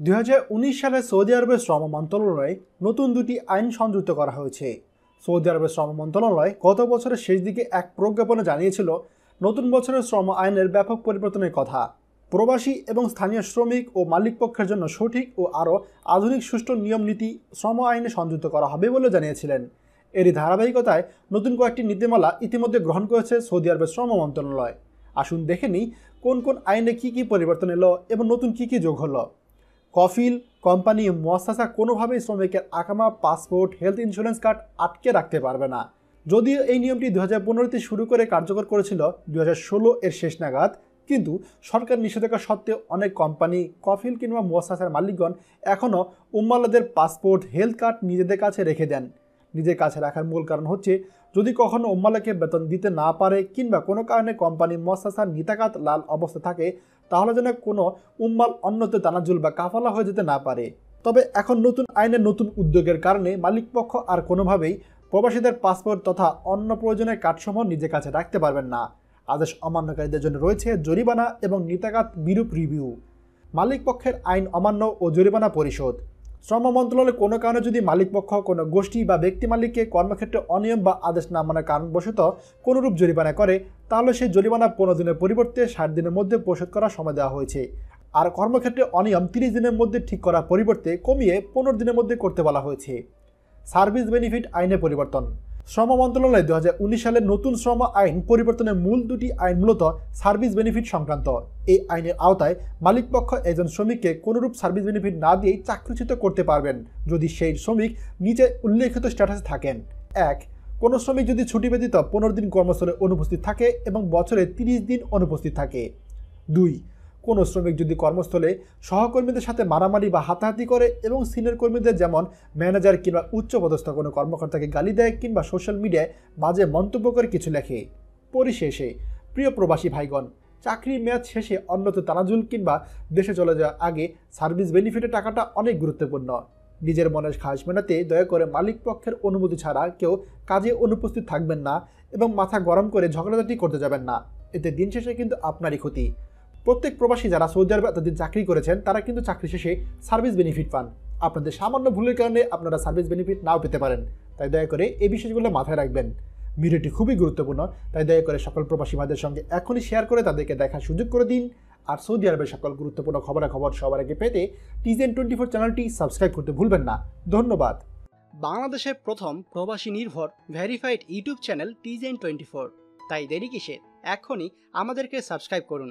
দুই হাজার উনিশ সালে সৌদি আরবের শ্রম মন্ত্রণালয়ে নতুন দুটি আইন সংযুক্ত করা হয়েছে। সৌদি আরবের শ্রম মন্ত্রণালয় গত বছরের শেষ দিকে এক প্রজ্ঞাপনে জানিয়েছিল, নতুন বছরের শ্রম আইনের ব্যাপক পরিবর্তনের কথা। প্রবাসী এবং স্থানীয় শ্রমিক ও মালিক পক্ষের জন্য সঠিক ও আরও আধুনিক সুষ্ঠু নিয়ম নীতি শ্রম আইনে সংযুক্ত করা হবে বলে জানিয়েছিলেন। এরই ধারাবাহিকতায় নতুন কয়েকটি নীতিমালা ইতিমধ্যে গ্রহণ করেছে সৌদি আরবের শ্রম মন্ত্রণালয়। আসুন দেখে নিই, কোন কোন আইনে কী কী পরিবর্তন এলো এবং নতুন কী কী যোগ হলো। কফিল কোম্পানি মোয়াসাসা কোনোভাবেই শ্রমিকের আকামা, পাসপোর্ট, হেলথ ইন্স্যুরেন্স কার্ড আটকে রাখতে পারবে না। যদিও এই নিয়মটি দু হাজার শুরু করে কার্যকর করেছিল দু হাজার ষোলো এর শেষ নাগাদ, কিন্তু সরকার নিষেধাজ্ঞা সত্ত্বেও অনেক কোম্পানি কফিল কিংবা মোয়াসাসার মালিকগণ এখনও উম্মালাদের পাসপোর্ট, হেলথ কার্ড নিজেদের কাছে রেখে দেন। নিজের কাছে রাখার মূল কারণ হচ্ছে, যদি কখনও উম্মালাকে বেতন দিতে না পারে কিংবা কোনো কারণে কোম্পানি মোয়াসাসার নিতাকাত লাল অবস্থা থাকে তাহলে যেন কোনো উম্মাল অন্যতে তানাজুল বা কাফালা হয়ে যেতে না পারে। তবে এখন নতুন আইনের নতুন উদ্যোগের কারণে মালিকপক্ষ আর কোনোভাবেই প্রবাসীদের পাসপোর্ট তথা অন্য প্রয়োজনের কার্ডসমূহ নিজের কাছে রাখতে পারবেন না। আদেশ অমান্যকারীদের জন্য রয়েছে জরিমানা এবং নিতাকাত বিরূপ রিভিউ। মালিকপক্ষের আইন অমান্য ও জরিমানা পরিশোধ। শ্রম মন্ত্রণালয় কোনো কারণে যদি মালিকপক্ষ কোনো গোষ্ঠী বা ব্যক্তি মালিককে কর্মক্ষেত্রে অনিয়ম বা আদেশ না মানার কারণবশত কোনোরূপ জরিমানা করে, তাহলে সেই জরিমানা পনেরো দিনের পরিবর্তে ষাট দিনের মধ্যে পরিশোধ করার সময় দেওয়া হয়েছে। আর কর্মক্ষেত্রে অনিয়ম তিরিশ দিনের মধ্যে ঠিক করার পরিবর্তে কমিয়ে পনেরো দিনের মধ্যে করতে বলা হয়েছে। সার্ভিস বেনিফিট আইনে পরিবর্তন। শ্রম মন্ত্রণালয় দু সালের নতুন শ্রম আইন পরিবর্তনের মূল দুটি আইন মূলত সার্ভিস বেনিফিট সংক্রান্ত। এই আইনের আওতায় মালিকপক্ষ একজন শ্রমিককে কোনোরূপ সার্ভিস বেনিফিট না দিয়েই চাকরিচ্যুত করতে পারবেন, যদি সেই শ্রমিক নিচে উল্লেখিত স্ট্যাটাসে থাকেন। এক, কোনো শ্রমিক যদি ছুটি ব্যতীত পনেরো দিন কর্মস্থলে অনুপস্থিত থাকে এবং বছরে তিরিশ দিন অনুপস্থিত থাকে। দুই কোনো শ্রমিক যদি কর্মস্থলে সহকর্মীদের সাথে মারামারি বা হাতাহাতি করে এবং সিনিয়র কর্মীদের যেমন ম্যানেজার কিংবা উচ্চপদস্থ কোনো কর্মকর্তাকে গালি দেয় কিংবা সোশ্যাল মিডিয়ায় বাজে মন্তব্য করে কিছু লেখে। পরিশেষে, প্রিয় প্রবাসী ভাইগণ চাকরির মেয়াদ শেষে অন্যত তানাজুল কিংবা দেশে চলে যাওয়ার আগে সার্ভিস বেনিফিটের টাকাটা অনেক গুরুত্বপূর্ণ। নিজের মনের খাস মেটাতে দয়া করে মালিক পক্ষের অনুমতি ছাড়া কেউ কাজে অনুপস্থিত থাকবেন না এবং মাথা গরম করে ঝগড়াঝাটি করতে যাবেন না। এতে দিন শেষে কিন্তু আপনারই ক্ষতি। প্রত্যেক প্রবাসী যারা সৌদি আরবে এতদিন চাকরি করেছেন, তারা কিন্তু চাকরি শেষে সার্ভিস বেনিফিট পান। আপনাদের সামান্য ভুলের কারণে আপনারা সার্ভিস বেনিফিট নাও পেতে পারেন। তাই দয়া করে এই বিষয়গুলো মাথায় রাখবেন। ভিডিওটি খুবই গুরুত্বপূর্ণ। তাই দয়া করে সকল প্রবাসী ভাইদের সঙ্গে এখনই শেয়ার করে তাদেরকে দেখার সুযোগ করে দিন। আর সৌদি আরবের সকল গুরুত্বপূর্ণ খবরাখবর সবার আগে পেতে টিজেন টোয়েন্টি ফোর চ্যানেলটি সাবস্ক্রাইব করতে ভুলবেন না। ধন্যবাদ। বাংলাদেশের প্রথম প্রবাসী নির্ভর ভেরিফাইড ইউটিউব চ্যানেল টিজেন টোয়েন্টি ফোর তাই দেরি কিসের? এখনই আমাদেরকে সাবস্ক্রাইব করুন।